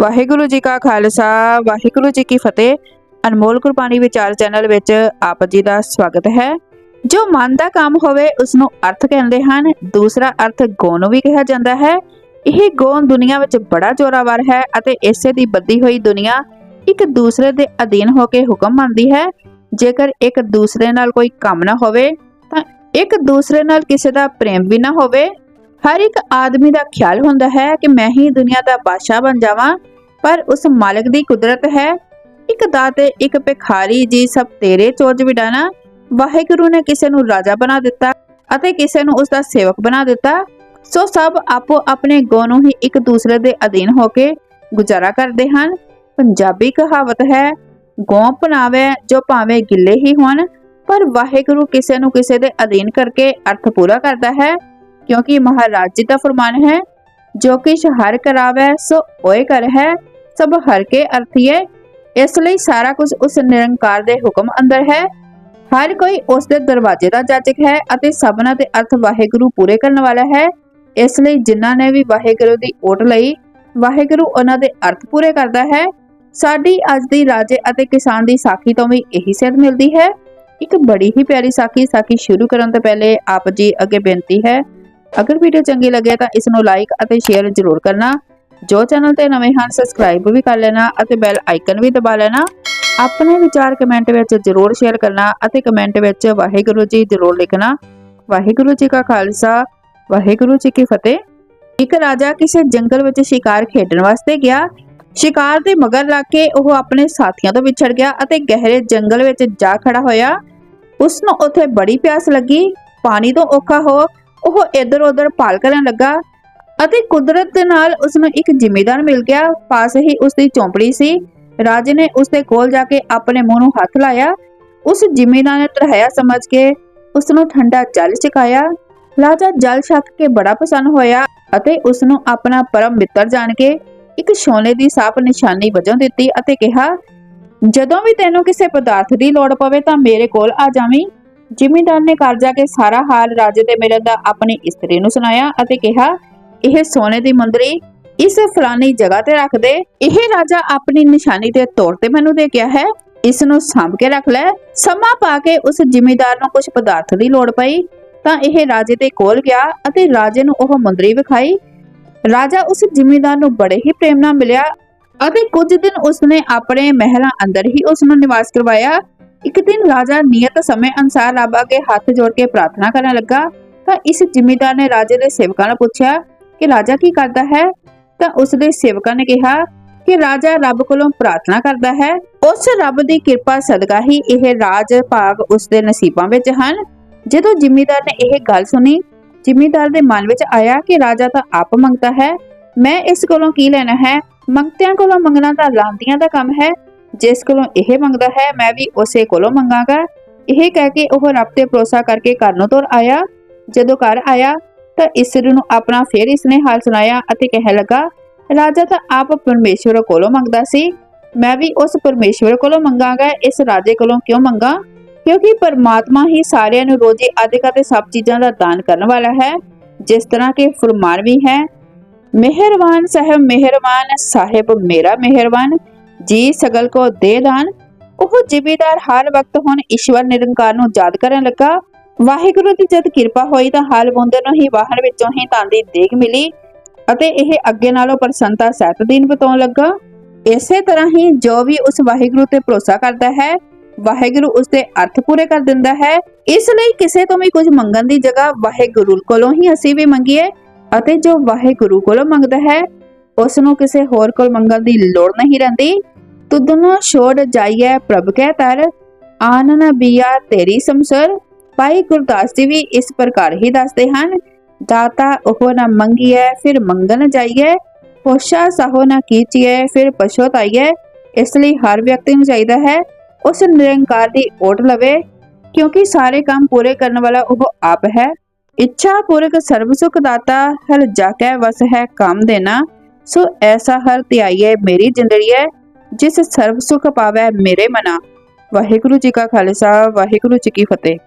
ਵਾਹਿਗੁਰੂ ਜੀ ਕਾ ਖਾਲਸਾ, ਵਾਹਿਗੁਰੂ ਜੀ ਕੀ ਫਤਿਹ। ਅਨਮੋਲ ਕੁਰਬਾਨੀ ਵਿਚਾਰ ਚੈਨਲ ਵਿੱਚ ਆਪ ਜੀ ਦਾ ਸਵਾਗਤ ਹੈ। ਜੋ ਮਨ ਦਾ ਕੰਮ ਹੋਵੇ ਉਸ ਨੂੰ ਅਰਥ ਕਹਿੰਦੇ ਹਨ। ਦੂਸਰਾ ਅਰਥ ਗੋਨ ਵੀ ਕਿਹਾ ਜਾਂਦਾ ਹੈ। ਇਹ ਗੋਨ ਦੁਨੀਆ ਵਿੱਚ ਬੜਾ ਜ਼ੋਰਾਵਰ ਹੈ ਅਤੇ ਇਸੇ ਦੀ ਬੱਦੀ ਹੋਈ ਦੁਨੀਆ ਇੱਕ ਦੂਸਰੇ ਦੇ ਅਧੀਨ ਹੋ ਕੇ ਹੁਕਮ ਮੰਨਦੀ ਹੈ। ਜੇਕਰ ਇੱਕ ਦੂਸਰੇ ਨਾਲ ਕੋਈ ਕੰਮ ਨਾ ਹੋਵੇ, ਤਾਂ ਇੱਕ ਦੂਸਰੇ ਨਾਲ ਕਿਸੇ ਦਾ ਪ੍ਰੇਮ ਵੀ ਨਾ ਹੋਵੇ ਹਰ ਇੱਕ ਆਦਮੀ ਦਾ ਖਿਆਲ ਹੁੰਦਾ ਹੈ ਕਿ ਮੈਂ ਹੀ ਦੁਨੀਆ ਦਾ ਬਾਦਸ਼ਾਹ ਬਣ ਜਾਵਾਂ, ਪਰ ਉਸ ਮਾਲਕ ਦੀ ਕੁਦਰਤ ਹੈ। ਇੱਕ ਦਾਤੇ, ਇੱਕ ਭਿਖਾਰੀ ਜੀ ਸਭ ਤੇਰੇ ਚੋਜ ਵਿਡਾਣਾ ਵਾਹਿਗੁਰੂ ਨੇ ਕਿਸੇ ਨੂੰ ਰਾਜਾ ਬਣਾ ਦਿੱਤਾ ਅਤੇ ਕਿਸੇ ਨੂੰ ਉਸ ਦਾ ਸੇਵਕ ਬਣਾ ਦਿੱਤਾ। ਸੋ ਸਭ ਆਪੋ ਆਪਣੇ ਗੁਣ ਨੂੰ ਹੀ ਇੱਕ ਦੂਸਰੇ ਦੇ ਅਧੀਨ ਹੋ ਕੇ ਗੁਜ਼ਾਰਾ ਕਰਦੇ ਹਨ। ਪੰਜਾਬੀ ਕਹਾਵਤ ਹੈ, ਗੋਂ ਪਨਾਵੇ ਜੋ ਭਾਵੇਂ ਗਿੱਲੇ ਹੀ ਹੋਣ ਪਰ ਵਾਹਿਗੁਰੂ ਕਿਸੇ ਨੂੰ ਕਿਸੇ ਦੇ ਅਧੀਨ ਕਰਕੇ ਅਰਥ ਪੂਰਾ ਕਰਦਾ ਹੈ। ਕਿਉਂਕਿ ਮਹਾਰਾਜ ਜੀ ਦਾ ਫਰਮਾਨ ਹੈ, ਜੋ ਕਿਛ ਹਰ ਕਰਾਵੇ, ਸੋ ਓਏ ਕਰ ਹੈ, ਸਭ ਹਰ ਕੇ ਅਰਥੀਏ ਇਸ ਲਈ ਸਾਰਾ ਕੁਝ ਉਸ ਨਿਰੰਕਾਰ ਦੇ ਹੁਕਮ ਅੰਦਰ ਹੈ। ਹਰ ਕੋਈ ਉਸ ਦੇ ਦਰਵਾਜ਼ੇ ਦਾ ਜਾਚਕ ਹੈ ਅਤੇ ਸਭਨਾ ਦੇ ਅਰਥ ਵਾਹਿਗੁਰੂ ਪੂਰੇ ਕਰਨ ਵਾਲਾ ਹੈ। ਇਸ ਲਈ ਜਿਨ੍ਹਾਂ ਨੇ ਵੀ ਵਾਹਿਗੁਰੂ ਦੀ ਓਟ ਲਈ, ਵਾਹਿਗੁਰੂ ਉਹਨਾਂ ਦੇ ਅਰਥ ਪੂਰੇ ਕਰਦਾ ਹੈ। ਸਾਡੀ ਅੱਜ ਦੀ ਰਾਜੇ ਅਤੇ ਕਿਸਾਨ ਦੀ ਸਾਖੀ ਤੋਂ ਵੀ ਇਹੀ ਸਿੱਧ ਮਿਲਦੀ ਹੈ। ਇੱਕ ਬੜੀ ਹੀ ਪਿਆਰੀ ਸਾਖੀ ਸਾਖੀ ਸ਼ੁਰੂ ਕਰਨ ਤੋਂ ਪਹਿਲੇ ਆਪ ਜੀ ਅੱਗੇ ਬੇਨਤੀ ਹੈ ਅਗਰ ਵੀਡੀਓ ਚੰਗੀ ਲੱਗੇ ਤਾਂ ਇਸ ਨੂੰ ਲਾਈਕ ਅਤੇ ਸ਼ੇਅਰ ਜ਼ਰੂਰ ਕਰਨਾ। ਜੋ ਚੈਨਲ ਤੇ ਨਵੇਂ ਹਨ ਸਬਸਕ੍ਰਾਈਬ ਵੀ ਕਰ ਲੈਣਾ ਅਤੇ ਬੈਲ ਆਈਕਨ ਵੀ ਦਬਾ ਲੈਣਾ। ਆਪਣੇ ਵਿਚਾਰ ਕਮੈਂਟ ਵਿੱਚ ਜ਼ਰੂਰ ਸ਼ੇਅਰ ਕਰਨਾ ਅਤੇ ਕਮੈਂਟ ਵਿੱਚ ਵਾਹਿਗੁਰੂ ਜੀ ਜ਼ਰੂਰ ਲਿਖਣਾ। ਵਾਹਿਗੁਰੂ ਜੀ ਕਾ ਖਾਲਸਾ, ਵਾਹਿਗੁਰੂ ਜੀ ਕੀ ਫਤਿਹ। ਇੱਕ ਰਾਜਾ ਕਿਸੇ ਜੰਗਲ ਵਿੱਚ ਸ਼ਿਕਾਰ ਖੇਡਣ ਵਾਸਤੇ ਗਿਆ। ਸ਼ਿਕਾਰ ਦੇ ਮਗਰ ਲੱਗ ਕੇ ਉਹ ਆਪਣੇ ਸਾਥੀਆਂ ਤੋਂ ਵਿਛੜ ਗਿਆ ਅਤੇ ਗਹਿਰੇ ਜੰਗਲ ਵਿੱਚ ਜਾ ਖੜਾ ਹੋਇਆ। ਉਸ ਨੂੰ ਉੱਥੇ ਬੜੀ ਪਿਆਸ ਲੱਗੀ। ਪਾਣੀ ਤੋਂ ਔਖਾ ਹੋ ਉਹ ਇੱਧਰ-ਉੱਧਰ ਭਾਲ ਕਰਨ ਲੱਗਾ ਅਤੇ ਕੁਦਰਤ ਦੇ ਨਾਲ ਉਸ ਨੂੰ ਇੱਕ ਜ਼ਿਮੀਦਾਰ ਮਿਲ ਗਿਆ। ਪਾਸ ਹੀ ਉਸ ਦੀ ਝੌਂਪੜੀ ਸੀ। ਰਾਜੇ ਨੇ ਉਸ ਦੇ ਕੋਲ ਜਾ ਕੇ ਆਪਣੇ ਮੂੰਹ ਨੂੰ ਹੱਥ ਲਾਇਆ। ਉਸ ਜ਼ਿਮੀਦਾਰ ਨੇ ਤਰਹਾਇਆ ਸਮਝ ਕੇ ਉਸ ਨੂੰ ਠੰਡਾ ਜਲ ਛਕਾਇਆ। ਰਾਜਾ ਜਲ ਛਕ ਕੇ ਬੜਾ ਪਸੰਦ ਹੋਇਆ ਅਤੇ ਉਸ ਨੂੰ ਆਪਣਾ ਪਰਮ ਮਿੱਤਰ ਜਾਣ ਕੇ ਇੱਕ ਸੋਨੇ ਦੀ ਸਾਪ ਨਿਸ਼ਾਨੀ ਵਜੋਂ ਦਿੱਤੀ ਅਤੇ ਕਿਹਾ, ਜਦੋਂ ਵੀ ਤੈਨੂੰ ਕਿਸੇ ਪਦਾਰਥ ਦੀ ਲੋੜ ਪਵੇ ਤਾਂ ਮੇਰੇ ਕੋਲ ਆ ਜਾਵੀਂ। ਜ਼ਿਮੀਂਦਾਰ ਨੇ ਘਰ ਜਾ ਕੇ ਸਾਰਾ ਹਾਲ ਰਾਜੇ ਦੇ ਮਿਲਣ ਦਾ ਆਪਣੀ ਇਸਤਰੀ ਨੂੰ ਸੁਣਾਇਆ ਅਤੇ ਕਿਹਾ, ਇਹ ਸੋਨੇ ਦੀ ਮੁੰਦਰੀ ਇਸ ਫਲਾਨੀ ਜਗ੍ਹਾ ਤੇ ਰੱਖ ਦੇ। ਇਹ ਰਾਜਾ ਆਪਣੀ ਨਿਸ਼ਾਨੀ ਦੇ ਤੌਰ ਤੇ ਮੈਨੂੰ ਦੇ ਗਿਆ ਹੈ। ਇਸ ਨੂੰ ਸਾਂਭ ਕੇ ਰੱਖ ਲੈ। ਸਮਾਂ ਪਾ ਕੇ ਉਸ ਜ਼ਿਮੀਂਦਾਰ ਨੂੰ ਕੁਝ ਪਦਾਰਥ ਦੀ ਲੋੜ ਪਈ। ਤਾਂ ਇਹ ਰਾਜੇ ਦੇ ਕੋਲ ਗਿਆ ਅਤੇ ਰਾਜੇ ਨੂੰ ਉਹ ਮੁੰਦਰੀ ਵਿਖਾਈ। ਰਾਜਾ ਉਸ ਜ਼ਿਮੀਂਦਾਰ ਨੂੰ ਬੜੇ ਹੀ ਪ੍ਰੇਮ ਨਾਲ ਮਿਲਿਆ ਅਤੇ ਕੁਝ ਦਿਨ ਉਸਨੇ ਆਪਣੇ ਮਹਿਲਾਂ ਅੰਦਰ ਹੀ ਉਸ ਨੂੰ ਨਿਵਾਸ ਕਰਵਾਇਆ। ਇੱਕ ਦਿਨ ਰਾਜਾ ਨਿਯਤ ਸਮੇਂ ਅਨਸਾਰ ਰੱਬ ਅੱਗੇ ਹੱਥ ਜੋੜ ਕੇ ਪ੍ਰਾਰਥਨਾ ਕਰਨ ਲੱਗਾ, ਤਾਂ ਇਸ ਜਿਮੀਦਾਰ ਨੇ ਰਾਜੇ ਦੇ ਸੇਵਕਾਂ ਨੂੰ ਪੁੱਛਿਆ ਕਿ ਰਾਜਾ ਕੀ ਕਰਦਾ ਹੈ? ਤਾਂ ਉਸ ਦੇ ਸੇਵਕਾਂ ਨੇ ਕਿਹਾ ਕਿ ਰਾਜਾ ਰੱਬ ਕੋਲੋਂ ਪ੍ਰਾਰਥਨਾ ਕਰਦਾ ਹੈ। ਉਸ ਰੱਬ ਦੀ ਕਿਰਪਾ ਸਦਕਾ ਹੀ ਇਹ ਰਾਜ ਭਾਗ ਉਸ ਦੇ ਨਸੀਬਾਂ ਵਿੱਚ ਹਨ। ਜਦੋਂ ਜ਼ਿਮੀਂਦਾਰ ਨੇ ਇਹ ਗੱਲ ਸੁਣੀ, ਜਿਮੀਦਾਰ ਦੇ ਮਨ ਵਿੱਚ ਆਇਆ ਕਿ ਰਾਜਾ ਤਾਂ ਆਪ ਮੰਗਤਾ ਹੈ, ਮੈਂ ਇਸ ਕੋਲੋਂ ਕੀ ਲੈਣਾ ਹੈ? ਮੰਗਤਿਆਂ ਕੋਲੋਂ ਮੰਗਣਾ ਤਾਂ ਲਾਂਦੀਆਂ ਦਾ ਕੰਮ ਹੈ ਜਿਸ ਕੋਲੋਂ ਇਹ ਮੰਗਦਾ ਹੈ, ਮੈਂ ਵੀ ਉਸੇ ਕੋਲੋਂ ਮੰਗਾਗਾ। ਇਹ ਕਹਿ ਕੇ ਉਹ ਰੱਬ ਤੇ ਭਰੋਸਾ ਕਰਕੇ ਘਰ ਨੂੰ ਤੁਰ ਆਇਆ। ਜਦੋਂ ਘਰ ਆਇਆ, ਤਾਂ ਇਸਰੂ ਨੂੰ ਆਪਣਾ ਫੇਰ ਇਸਨੇ ਹਾਲ ਸੁਣਾਇਆ ਅਤੇ ਕਹਿ ਲਗਾ, ਰਾਜਾ ਤਾਂ ਆਪ ਪਰਮੇਸ਼ਵਰ ਕੋਲੋਂ ਮੰਗਦਾ ਸੀ। ਮੈਂ ਵੀ ਉਸ ਪਰਮੇਸ਼ਵਰ ਕੋਲੋਂ ਮੰਗਾਂਗਾ, ਇਸ ਰਾਜੇ ਕੋਲੋਂ ਕਿਉਂ ਮੰਗਾ? ਕਿਉਂਕਿ ਪਰਮਾਤਮਾ ਹੀ ਸਾਰਿਆਂ ਨੂੰ ਰੋਜ਼ੀ ਆਦਿਕ ਅਤੇ ਸਭ ਚੀਜ਼ਾਂ ਦਾ ਦਾਨ ਕਰਨ ਵਾਲਾ ਹੈ। ਜਿਸ ਤਰ੍ਹਾਂ ਕਿ ਫਰਮਾਨ ਵੀ ਹੈ, ਮਿਹਰਬਾਨ ਸਾਹਿਬ ਮਿਹਰਬਾਨ ਸਾਹਿਬ, ਮੇਰਾ ਮਿਹਰਬਾਨ। ਜੀ ਸਗਲ ਕੋ ਦੇ ਦਾਨ। ਉਹ ਜ਼ਿਮੀਦਾਰ ਹਰ ਵਕਤ ਹੁਣ ਈਸ਼ਵਰ ਨਿਰੰਕਾਰ ਨੂੰ ਯਾਦ ਕਰਨ ਲੱਗਾ। ਵਾਹਿਗੁਰੂ ਦੀ ਜਦ ਕਿਰਪਾ ਹੋਈ ਤਾਂ ਹਾਲ ਬੁੰਦੇ ਨੂੰ ਹੀ ਬਾਹਰ ਵਿੱਚੋਂ ਹੀ ਤਾਂ ਦੀ ਦੇਖ ਮਿਲੀ ਅਤੇ ਇਹ ਅੱਗੇ ਨਾਲੋਂ ਪ੍ਰਸੰਨਤਾ ਸਹਿਤ ਦਿਨ ਬਤਾਉਣ ਲੱਗਾ। ਇਸੇ ਤਰ੍ਹਾਂ ਹੀ ਜੋ ਵੀ ਉਸ ਵਾਹਿਗੁਰੂ ਤੇ ਭਰੋਸਾ ਕਰਦਾ ਹੈ, ਵਾਹਿਗੁਰੂ ਉਸ ਦੇ ਅਰਥ ਪੂਰੇ ਕਰ ਦਿੰਦਾ ਹੈ। ਇਸ ਲਈ ਕਿਸੇ ਤੋਂ ਵੀ ਕੁਝ ਮੰਗਣ ਦੀ ਜਗ੍ਹਾ ਵਾਹਿਗੁਰੂ ਕੋਲੋਂ ਹੀ ਅਸੀਂ ਵੀ ਮੰਗੀਏ ਅਤੇ ਜੋ ਵਾਹਿਗੁਰੂ ਕੋਲੋਂ ਮੰਗਦਾ ਹੈ, ਉਸ ਨੂੰ ਕਿਸੇ ਹੋਰ ਕੋਲ ਮੰਗਣ ਦੀ ਲੋੜ ਨਹੀਂ ਰਹਿੰਦੀ। ਤੁਧਨੋਂ ਛੋੜ ਜਾਈਏ ਪ੍ਰਭ ਕੈ ਤਰ ਆਨਨ ਬੀਆ ਤੇਰੀ ਸਮਸਰ ਭਾਈ ਗੁਰਦਾਸ ਜੀ ਵੀ ਇਸ ਪ੍ਰਕਾਰ ਹੀ ਦੱਸਦੇ ਹਨ, ਦਾਤਾ ਉਹ ਨਾ ਮੰਗੀਏ ਫਿਰ ਮੰਗਣ ਜਾਈਏ ਹੋਸ਼ਾ ਸਹੋ ਨਾ ਕੀਚੀਏ ਫਿਰ ਪਛੋਤਾਈਏ ਇਸ ਲਈ ਹਰ ਵਿਅਕਤੀ ਨੂੰ ਚਾਹੀਦਾ ਹੈ, ਉਸ ਨਿਰੰਕਾਰ ਦੀ ਓਟ ਲਵੇ, ਕਿਉਂਕਿ ਸਾਰੇ ਕੰਮ ਪੂਰੇ ਕਰਨ ਵਾਲਾ ਉਹ ਆਪ ਹੈ। ਇੱਛਾ ਪੂਰਕ ਸਰਬ ਸੁਖ ਦਾਤਾ, ਹਰ ਜਾਕੈ ਵਸ ਹੈ ਕੰਮ ਦੇਣਾ ਸੋ ਐਸਾ ਹਰ ਧਿਆਈਏ ਮੇਰੀ ਜਿੰਦੜੀਏ ਜਿਸ ਸਰਬ ਸੁਖ ਪਾਵੈ ਮੇਰੇ ਮਨਾ। ਵਾਹਿਗੁਰੂ ਜੀ ਕਾ ਖਾਲਸਾ ਵਾਹਿਗੁਰੂ ਜੀ ਕੀ ਫਤਿਹ।